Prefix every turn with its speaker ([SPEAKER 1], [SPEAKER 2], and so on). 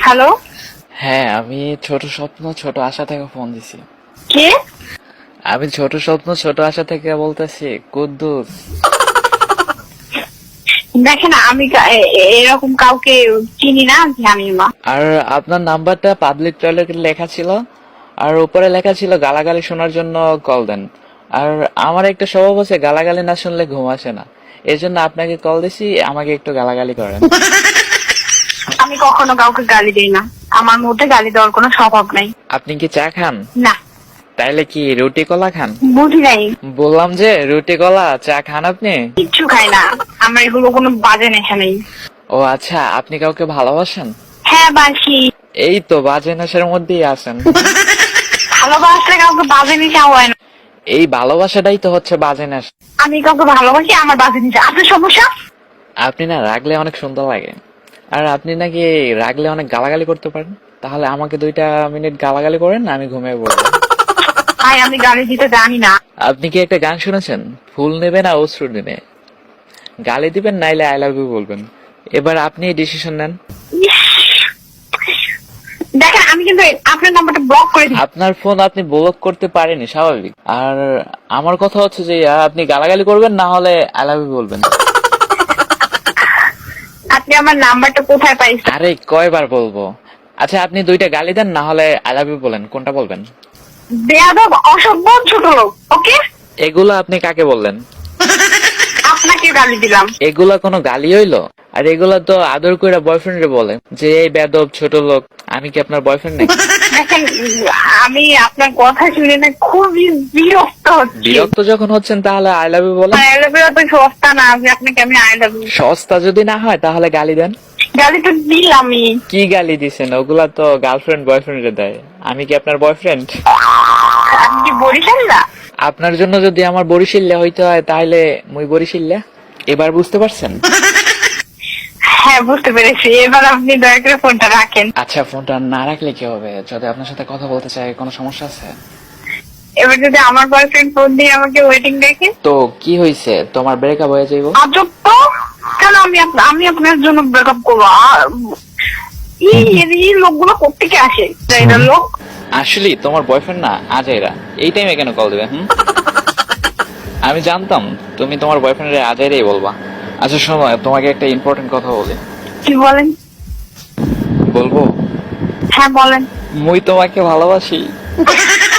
[SPEAKER 1] Hello?
[SPEAKER 2] হ্যাঁ আমি ছোট স্বপ্ন ছোট আশা থেকে ফোন দিছি।
[SPEAKER 1] কে?
[SPEAKER 2] আমি ছোট স্বপ্ন ছোট আশা থেকে বলতেছি কুদ্দুস।
[SPEAKER 1] দেখেন আমি এরকম কাউকে চিনি না জানি না
[SPEAKER 2] আর আপনার নাম্বারটা পাবলিক টয়লেটে লেখা ছিল আর উপরে লেখা ছিল গালাগালি শোনার জন্য কল দেন। আর আমার একটা স্বভাব আছে গালাগালি না শুনলে ঘুম আসে না। এই জন্য আপনাকে কল দিছি আমাকে একটু গালাগালি করেন।
[SPEAKER 1] আমি কখনো কাউকে গালি দিই না। আমার মধ্যে গালি দেওয়ার কোনো স্বভাব নাই।
[SPEAKER 2] আপনি কি চা খান?
[SPEAKER 1] না।
[SPEAKER 2] তাইলে কি রুটি কলা খান?
[SPEAKER 1] বুঝি নাই।
[SPEAKER 2] বললাম যে রুটি কলা চা খান আপনি?
[SPEAKER 1] কিচ্ছু খাই না। আমার এগুলো কোনো বাজে নেশা নেই।
[SPEAKER 2] ও আচ্ছা আপনি কাউকে ভালোবাসেন?
[SPEAKER 1] হ্যাঁ বাসি।
[SPEAKER 2] এই তো বাজে নেশার মধ্যেই আছেন।
[SPEAKER 1] ভালোবাসলে কাউকে বাজে নেশা হয় না।
[SPEAKER 2] এই ভালোবাসাটাই তো হচ্ছে বাজে নেশা।
[SPEAKER 1] আমি কাউকে ভালোবাসি আমার বাজে নেশা। আপনার সমস্যা?
[SPEAKER 2] আপনি না রাগলে অনেক সুন্দর লাগে। আর আপনি নাকি রাগলে অনেক গালাগালি করতে পারেন। তাহলে আমাকে দুইটা মিনিট গালাগালি করেন আমি ঘুমিয়ে পড়ব।
[SPEAKER 1] ভাই আমি গালি দিতে জানি না।
[SPEAKER 2] আপনি কি একটা গান শুনেছেন? ফুল নেবে না অশ্রু নেবে। গালি দিবেন নাইলে আই লাভ ইউ বলবেন। এবার আপনি ডিসিশন নেন!
[SPEAKER 1] দেখেন আমি কিন্তু আপনার নাম্বারটা ব্লক করে দিই।
[SPEAKER 2] আপনার ফোন আপনি ব্লক করতে পারেনি স্বাভাবিক। আর আমার কথা হচ্ছে যে আপনি গালাগালি করবেন না হলে আই লাভ ইউ বলবেন।
[SPEAKER 1] আপনি আমার নাম্বারটা কোথায় পাইছেন?
[SPEAKER 2] আরে কয়বার বলব? আচ্ছা আপনি দুইটা গালি দেন না হলে আই লাভ ইউ বলেন। কোনটা বলবেন?
[SPEAKER 1] বেয়াদব অসভ্য ছোট লোক ওকে?
[SPEAKER 2] এগুলো আপনি কাকে বললেন?
[SPEAKER 1] আপনাকে গালি দিলাম।
[SPEAKER 2] এগুলো কোনো গালি হইল? আর এগুলা তো আদর করে বয়ফ্রেন্ডে বলে যে এই বেদব ছোট লোক আমি কি আপনার বয়ফ্রেন্ড নাকি?
[SPEAKER 1] দেখেন আমি আপনার কথা শুনে না খুবই বিরক্ত হচ্ছি।
[SPEAKER 2] বিরক্ত যখন হচ্ছেন তাহলে আই লাভ ইউ বলেন।
[SPEAKER 1] আই লাভ ইউ তো সস্তা না আমি আপনাকে আমি আই লাভ ইউ
[SPEAKER 2] সস্তা যদি না হয় তাহলে গালি দেন।
[SPEAKER 1] গালি তো দিলামই।
[SPEAKER 2] কি গালি দিছেন? ওগুলা তো গার্লফ্রেন্ড বয়ফ্রেন্ড বয়ফ্রেন্ডে দেয়। আমি কি আপনার বয়ফ্রেন্ড
[SPEAKER 1] আপনি কি বরিশাল না
[SPEAKER 2] আপনার জন্য যদি আমার বরিশিল্লা হইতে হয় তাহলে মুই বরিশিল্লা? এবার বুঝতে পারছেন?
[SPEAKER 1] হ্যাঁ বুঝতে পেরেছি। এবার আপনি দয়া করে ফোনটা রাখেন।
[SPEAKER 2] আচ্ছা ফোনটা না রাখলে কি হবে? যদি আপনার সাথে কথা বলতে চাই কোনো সমস্যা আছে?
[SPEAKER 1] এবার যদি আমার বয়ফ্রেন্ড ফোন দিয়ে আমাকে ওয়েটিং দেখে?
[SPEAKER 2] তো কি তোমার ব্রেকআপ হয়ে যাইব?
[SPEAKER 1] আজব তো! কেন আমি আপ- আমি আপনার জন্য ব্রেকআপ করব? আর এই এই লোকগুলো কোথেকে আসে? এরা লোক।
[SPEAKER 2] আসলে তোমার বয়ফ্রেন্ড না আজ এরা। এই টাইমে কেন কল দেবে হুম? আমি জানতাম তুমি তোমার বয়ফ্রেন্ডের আজ এরাই বলবা। আচ্ছা শোনো তোমাকে একটা ইম্পর্টেন্ট কথা বলি।
[SPEAKER 1] কি বলেন?
[SPEAKER 2] বলব?
[SPEAKER 1] হ্যাঁ বলেন।
[SPEAKER 2] মুই তোমাকে ভালোবাসি।